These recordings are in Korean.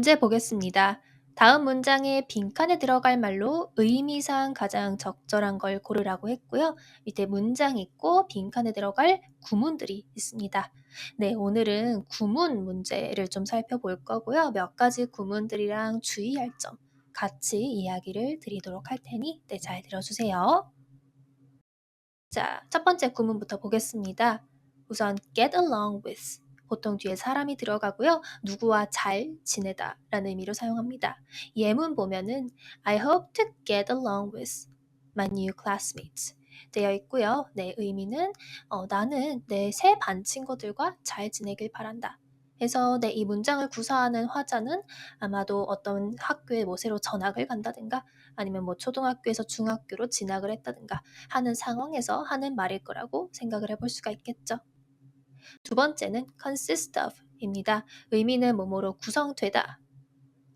문제 보겠습니다. 다음 문장에 빈칸에 들어갈 말로 의미상 가장 적절한 걸 고르라고 했고요. 밑에 문장 있고 빈칸에 들어갈 구문들이 있습니다. 네, 오늘은 구문 문제를 좀 살펴볼 거고요. 몇 가지 구문들이랑 주의할 점 같이 이야기를 드리도록 할 테니 네, 잘 들어주세요. 자, 첫 번째 구문부터 보겠습니다. 우선 get along with 보통 뒤에 사람이 들어가고요. 누구와 잘 지내다 라는 의미로 사용합니다. 예문 보면은 I hope to get along with my new classmates 되어 있고요. 내 의미는 어, 나는 내 새 반 친구들과 잘 지내길 바란다. 해서 네, 이 문장을 구사하는 화자는 아마도 어떤 학교에 뭐 새로 전학을 간다든가 아니면 뭐 초등학교에서 중학교로 진학을 했다든가 하는 상황에서 하는 말일 거라고 생각을 해볼 수가 있겠죠. 두 번째는 consist of 입니다. 의미는 뭐뭐로 구성되다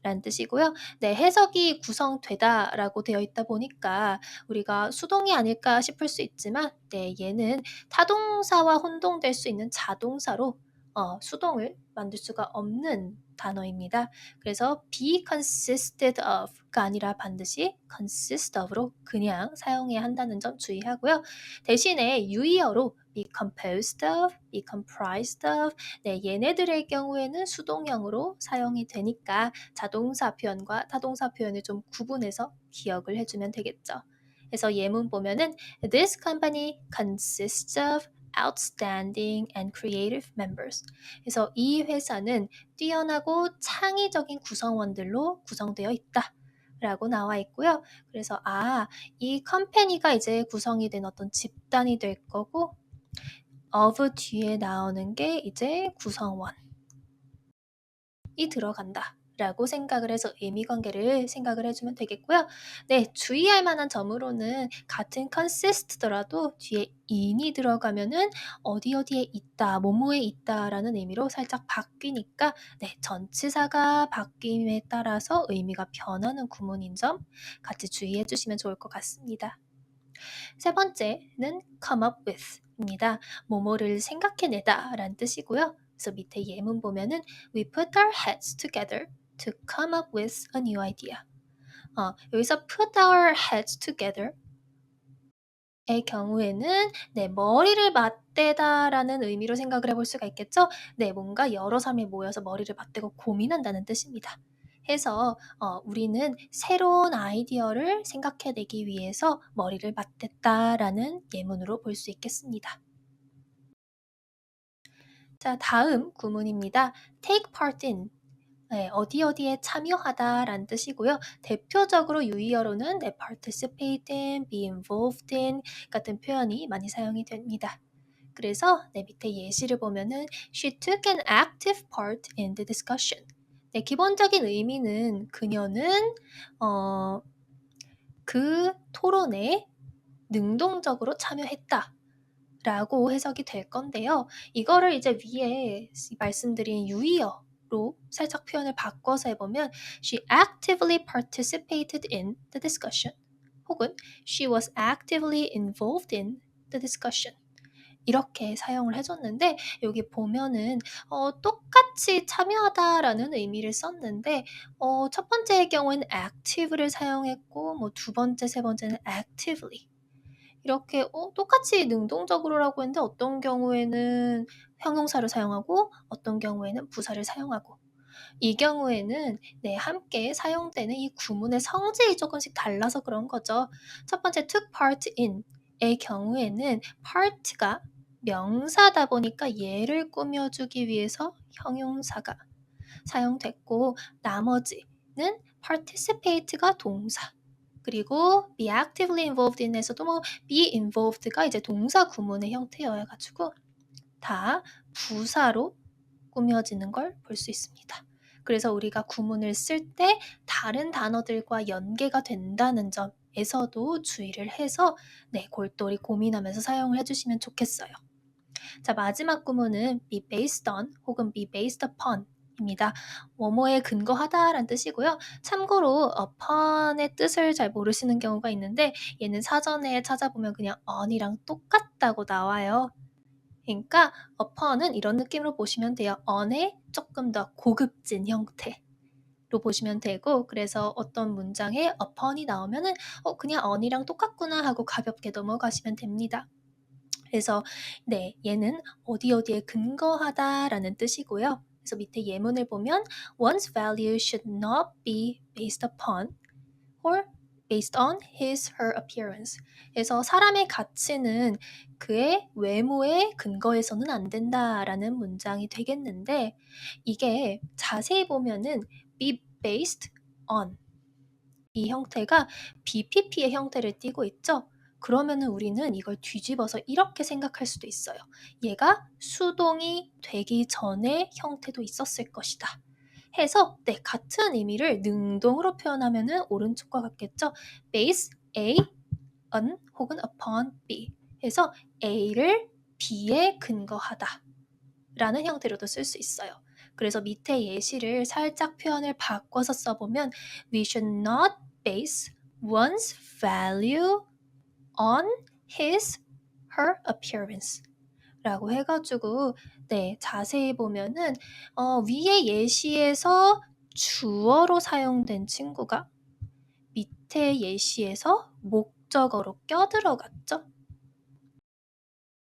라는 뜻이고요. 네, 해석이 구성되다 라고 되어 있다 보니까 우리가 수동이 아닐까 싶을 수 있지만 네, 얘는 타동사와 혼동될 수 있는 자동사로 어, 수동을 만들 수가 없는 단어입니다. 그래서 be consisted of가 아니라 반드시 consist of로 그냥 사용해야 한다는 점 주의하고요. 대신에 유의어로 be composed of, be comprised of 네, 얘네들의 경우에는 수동형으로 사용이 되니까 자동사 표현과 타동사 표현을 좀 구분해서 기억을 해주면 되겠죠. 그래서 예문 보면은 This company consists of outstanding and creative members. 그래서 이 회사는 뛰어나고 창의적인 구성원들로 구성되어 있다. 라고 나와 있고요. 그래서 아, 이 컴퍼니가 이제 구성이 된 어떤 집단이 될 거고 of 뒤에 나오는 게 이제 구성원이 들어간다. 라고 생각을 해서 의미 관계를 생각을 해주면 되겠고요. 네, 주의할 만한 점으로는 같은 consist더라도 뒤에 in이 들어가면은 어디 어디에 있다, 뭐뭐에 있다라는 의미로 살짝 바뀌니까 네, 전치사가 바뀜에 따라서 의미가 변하는 구문인 점 같이 주의해 주시면 좋을 것 같습니다. 세 번째는 come up with 입니다. 뭐뭐를 생각해내다 라는 뜻이고요. 그래서 밑에 예문 보면은 we put our heads together to come up with a new idea. 어, 여기서 put our heads together 의 경우에는 네, 머리를 맞대다라는 의미로 생각을 해볼 수가 있겠죠. 네, 뭔가 여러 사람이 모여서 머리를 맞대고 고민한다는 뜻입니다. 해서 어, 우리는 새로운 아이디어를 생각해내기 위해서 머리를 맞댔다라는 예문으로 볼 수 있겠습니다. 자, 다음 구문입니다. take part in 네, 어디 어디에 참여하다라는 뜻이고요. 대표적으로 유의어로는 네, participate in, be involved in 같은 표현이 많이 사용이 됩니다. 그래서 네, 밑에 예시를 보면은 she took an active part in the discussion. 네, 기본적인 의미는 그녀는 어, 그 토론에 능동적으로 참여했다. 라고 해석이 될 건데요. 이거를 이제 위에 말씀드린 유의어 로 살짝 표현을 바꿔서 해보면 She actively participated in the discussion 혹은 She was actively involved in the discussion 이렇게 사용을 해줬는데 여기 보면은 어, 똑같이 참여하다라는 의미를 썼는데 어, 첫 번째의 경우에는 active를 사용했고 뭐 두 번째, 세 번째는 actively. 이렇게 어, 똑같이 능동적으로라고 했는데 어떤 경우에는 형용사를 사용하고 어떤 경우에는 부사를 사용하고. 이 경우에는 네, 함께 사용되는 이 구문의 성질이 조금씩 달라서 그런 거죠. 첫 번째 took part in의 경우에는 part가 명사다 보니까 얘를 꾸며주기 위해서 형용사가 사용됐고 나머지는 participate가 동사. 그리고 be actively involved in에서도 뭐 be involved가 이제 동사 구문의 형태여야 가지고 다 부사로 꾸며지는 걸 볼 수 있습니다. 그래서 우리가 구문을 쓸 때 다른 단어들과 연계가 된다는 점에서도 주의를 해서 네, 골똘히 고민하면서 사용을 해주시면 좋겠어요. 자, 마지막 구문은 be based on 혹은 be based upon 입니다. 뭐뭐에 근거하다라는 뜻이고요. 참고로 upon의 뜻을 잘 모르시는 경우가 있는데 얘는 사전에 찾아보면 그냥 on이랑 똑같다고 나와요. 그러니까 upon은 이런 느낌으로 보시면 돼요. on의 조금 더 고급진 형태. 보시면 되고 그래서 어떤 문장에 upon이 나오면은 어 그냥 on이랑 똑같구나 하고 가볍게 넘어가시면 됩니다. 그래서 네, 얘는 어디 어디에 근거하다라는 뜻이고요. 그래서 밑에 예문을 보면 one's value should not be based upon or based on his her appearance. 그래서 사람의 가치는 그의 외모에 근거해서는 안 된다라는 문장이 되겠는데 이게 자세히 보면은 be based on 이 형태가 BPP의 형태를 띠고 있죠. 그러면은 우리는 이걸 뒤집어서 이렇게 생각할 수도 있어요. 얘가 수동이 되기 전의 형태도 있었을 것이다. 해서 네, 같은 의미를 능동으로 표현하면은 오른쪽과 같겠죠. base A on 혹은 upon B 해서 A를 B에 근거하다 라는 형태로도 쓸 수 있어요. 그래서 밑에 예시를 살짝 표현을 바꿔서 써보면 we should not base one's value on his, her appearance 라고 해가지고 네 자세히 보면은 어, 위의 예시에서 주어로 사용된 친구가 밑에 예시에서 목적어로 껴들어갔죠.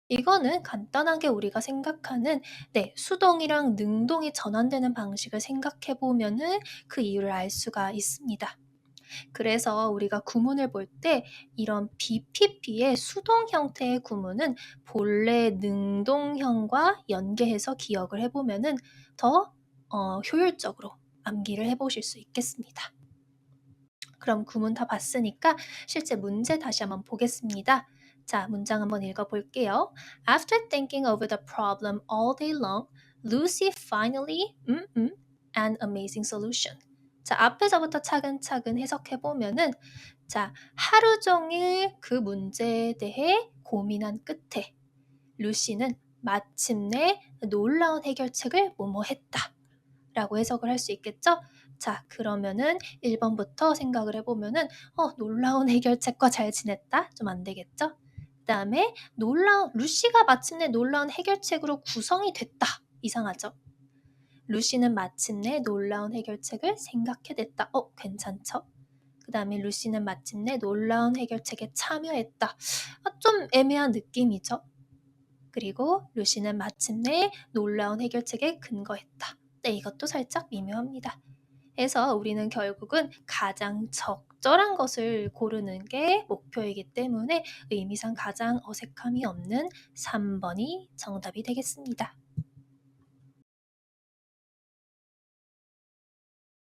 이거는 간단하게 우리가 생각하는 네, 수동이랑 능동이 전환되는 방식을 생각해 보면은 그 이유를 알 수가 있습니다. 그래서 우리가 구문을 볼 때 이런 BPP의 수동 형태의 구문은 본래 능동형과 연계해서 기억을 해보면은 더 어, 효율적으로 암기를 해보실 수 있겠습니다. 그럼 구문 다 봤으니까 실제 문제 다시 한번 보겠습니다. 자, 문장 한번 읽어볼게요. After thinking over the problem all day long, Lucy finally, 음, 음, an amazing solution. 자, 앞에서부터 차근차근 해석해 보면은 자, 하루 종일 그 문제에 대해 고민한 끝에 루시는 마침내 놀라운 해결책을 모모했다. 라고 해석을 할 수 있겠죠? 자, 그러면은 1번부터 생각을 해보면은, 어, 놀라운 해결책과 잘 지냈다? 좀 안 되겠죠? 그 다음에 놀라운, 루시가 마침내 놀라운 해결책으로 구성이 됐다. 이상하죠? 루시는 마침내 놀라운 해결책을 생각해냈다. 어, 괜찮죠? 그 다음에 루시는 마침내 놀라운 해결책에 참여했다. 아, 좀 애매한 느낌이죠? 그리고 루시는 마침내 놀라운 해결책에 근거했다. 네, 이것도 살짝 미묘합니다. 해서 우리는 결국은 가장 적절한 것을 고르는 게 목표이기 때문에 의미상 가장 어색함이 없는 3번이 정답이 되겠습니다.